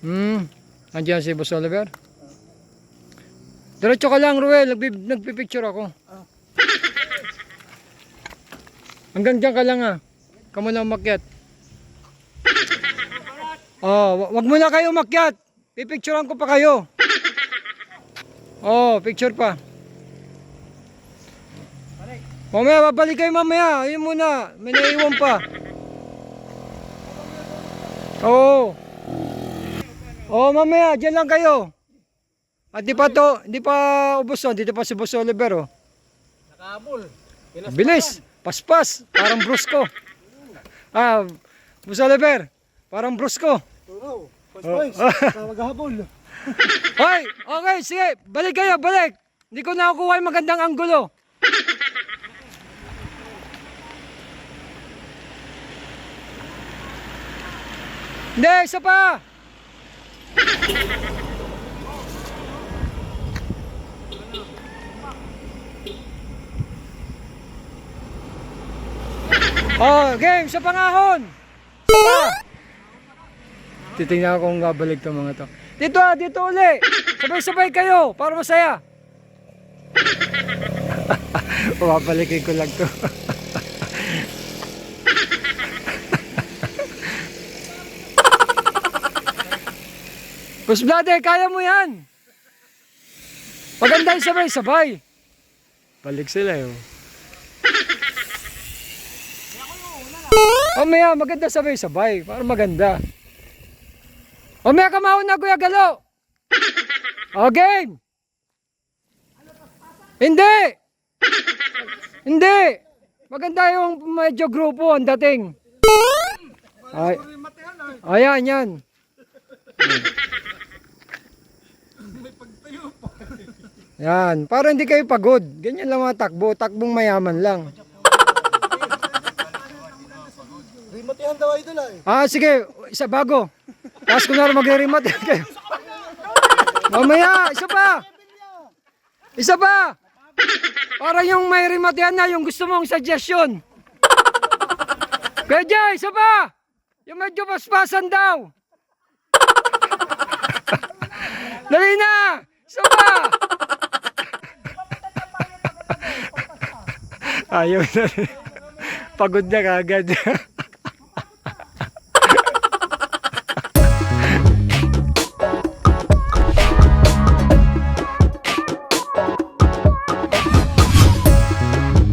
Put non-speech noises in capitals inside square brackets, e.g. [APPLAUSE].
Hmm. Andiyan si Boss Oliver. Diretso ka lang, Ruel. Nagpi nagpipicture ako. [LAUGHS] Hanggang dyan ka lang ah. Kamu na umakyat. [LAUGHS] Oh, wa- wag mo na kayo umakyat. Pipicturean ko pa kayo. [LAUGHS] Oh, picture pa. Mamaya, babalik kayo mamaya. Ayun muna. May naiwan pa. Oo. Oh, mamaya, dyan lang kayo. At di pa to, di pa ubos to, dito pa si Boss Oliver oh. Nakahabol. Bilis, paspas, parang brusko. Ah, Boss Oliver, parang brusko. Oh. points. [LAUGHS] Maghahabol. Hoy, okay, sige, balik kayo, balik. Hindi ko nakukuha yung magandang anggulo. Hindi, isa pa. Oh, game, sa pangahon. Pa. Titingnan ko kung babalik to mga to. Dito ah, dito uli. Sabay-sabay kayo para masaya. [LAUGHS] Papabalikin ko lang to. [LAUGHS] Boss Blade, kaya mo yan. Paganda yung sabay-sabay. Balik sila yun. Mamaya, maganda sabay-sabay. Para maganda. Mamaya kamahon na, Kuya Galo. O, game. Hindi. Hindi. Maganda yung medyo grupo ang dating. Ay. Ayan, yan. Yan, para hindi kayo pagod. Ganyan lang mga takbo, takbong mayaman lang. Rimatihan daw idol ay. Ah, sige, isa bago. Tapos kung naroon magre-remote [LAUGHS] kayo. Mamaya, isa pa. Isa pa. Para yung may remote yan na, yung gusto mong suggestion. Jay, isa pa. Yung medyo paspasan daw. [LAUGHS] Dali na. Isa pa. Ayaw na. Pagod na kagad.